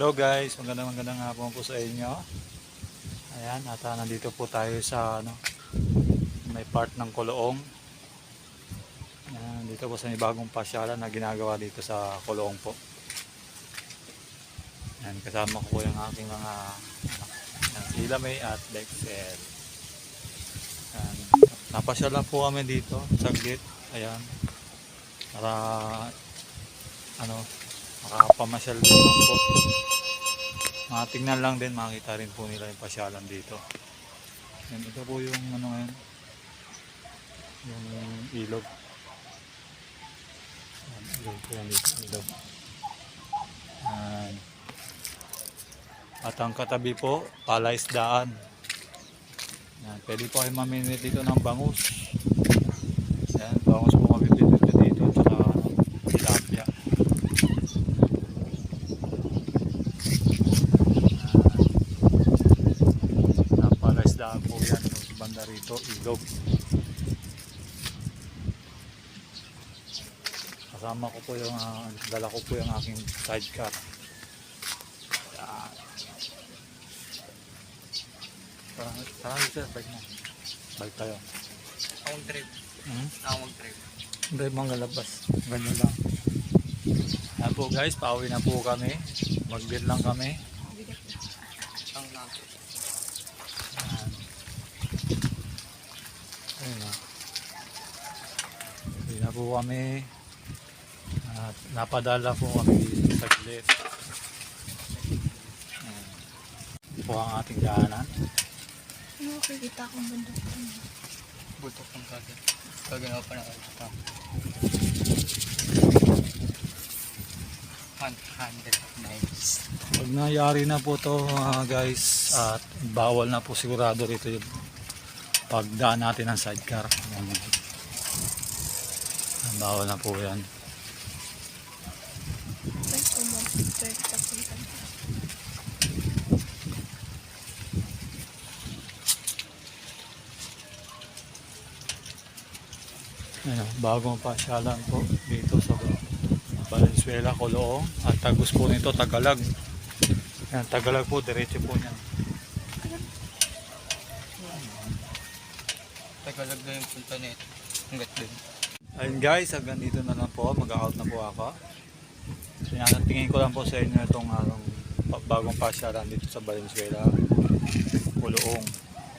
Hello guys, magandang magandang hapon po sa inyo. Ayan, at ah, nandito po tayo sa ano, may part ng Koloong. Ayan, dito po sa may bagong pasyalan na ginagawa dito sa Koloong po. Ayan, kasama ko po yung aking mga anak, May at Dexter. Ayan, napasyala po kami dito, saglit. Ayan, para ano, makakapamasyal din lang po. Mga tingnan lang din, makita rin po nila yung pasyalan dito. Yan, ito po yung ano ngayon, yung ilog. Yan, ilog po yan dito, ilog. Yan. At ang katabi po, palaisdaan. Yan, pwede po kayo maminit dito ng bangus. Yan, bangus po po yan sa banda rito, ilog. Kasama ko po yung, ah, dala ko po yung aking sidecar. Yan. Tara, tara dito, bike na. Bike tayo. Akong trip. Hmm? Akong trip. Hindi mga labas. Ganyan lang. Yan po guys, pauwi na po kami. Mag-bid lang kami. Ang natin. Ayun na. Uwi na po kami. At napadala po kami saglit. Yan. Ito po ang ating daanan. Ano makikita akong bundok dun? Butok ng kagad. Gaganaw pa na. Handle nice. Pag nangyari na po to mga guys at bawal na po sigurado rito yung pagdaan natin ng sidecar. Bawal na po yan. Ay, kumapit sa punta. Ano, bagong pasyalan po dito sa Valenzuela, Coloong. At tagos po nito, Tagalag. Yan, Tagalag po, diretso po niyan. Tagalog na yung punta nito. Hanggat dun. Ayun guys, hanggang dito na lang po. Mag-out na po ako. Tingin ko lang po sa inyo itong anong pa- bagong pasyalan dito sa Valenzuela, Coloong.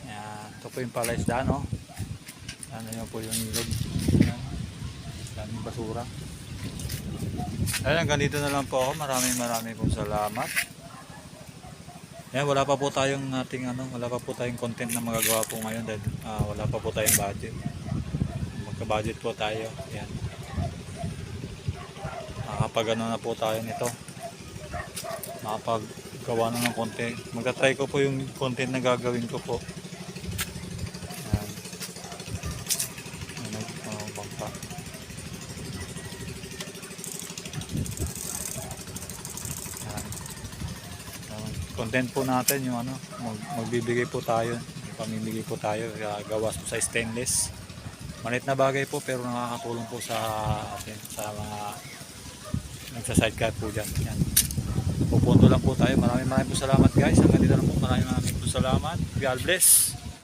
Yan, ito po yung palaisda, no? Ano yun po yung ilog. Yan. Daming basura. Ayun, hanggang dito na lang po ako. Maraming maraming pong salamat. Yan, wala pa po tayong ating ano, wala pa po tayong content na magagawa po ngayon dahil ah, wala pa po tayong budget. Magka-budget po tayo. Yan. Makapag ano na po tayo nito. Makapaggawa na ng content. Magka-try ko po yung content na gagawin ko po. Yan. Ano, ano, bangka. Yan. Yan. Content po natin yung ano, mag, magbibigay po tayo. Pamimigay po tayo. uh, gawas po sa stainless. Malit na bagay po pero nakakatulong po sa atin sa mga nagsa-sidecar po dyan. Yan. Pupunto lang po tayo. Maraming maraming po salamat guys. Hanggang dito lang po. Maraming maraming po salamat. God bless.